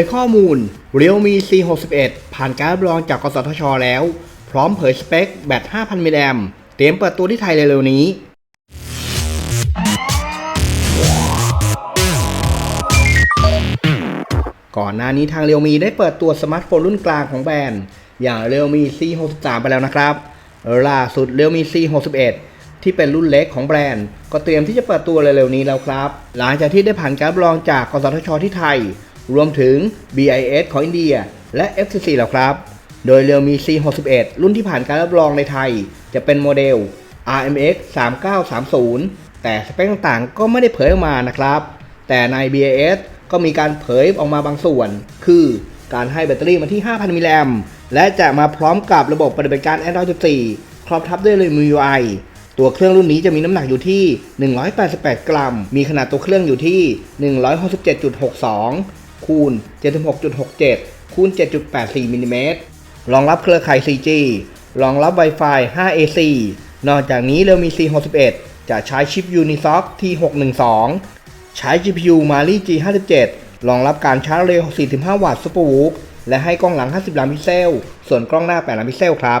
ยข้อมูล Realme C61 ผ่านการรับรองจากกสทช แล้ว พร้อมเผยสเปคแบต 5,000 มิลลิแอมเตรียมเปิดตัวที่ไทยเร็วๆนี้ก่อนหน้านี้ทาง Realme ได้เปิดตัวสมาร์ทโฟนรุ่นกลางของแบรนด์ อย่าง Realme C63 ไปแล้วนะครับล่าสุด Realme C61 ที่เป็นรุ่นเล็กของแบรนด์ ก็เตรียมที่จะเปิดตัวเร็วๆนี้แล้วครับ หลังจากที่ได้ผ่านการรับรองจากกสทชที่ไทย รวมถึง BIS ของอินเดีย และ FCC แล้วครับ โดย Realme C61 รุ่นที่ผ่านการรับรองในไทย จะเป็นโมเดล RMX 3930 แต่สเปคต่างๆ ก็ไม่ได้เผยออกมานะครับ แต่ใน BIS ก็มีการเผยออกมาบางส่วน คือการให้แบตเตอรี่มาที่ 5,000 มิลลิแอมและจะมาพร้อมกับระบบปฏิบัติการ Android 14 ครอบทับด้วย MIUI ตัวเครื่องรุ่นนี้จะมีน้ำหนักอยู่ที่ 188 กรัม มีขนาดตัวเครื่องอยู่ที่ 167.62 คูณ 76.67 คูณ 7.84มิลลิเมตรรองรับเครือข่าย 4G รองรับ Wi-Fi 5AC นอกจากนี้ Realme C61 จะใช้ชิป Unisoc T612 ใช้ GPU Mali G57 รองรับการชาร์จเร็ว 45 วัตต์ Supervook และให้กล้องหลัง 50 ล้านพิกเซล ส่วนกล้องหน้า 8 ล้านพิกเซลครับ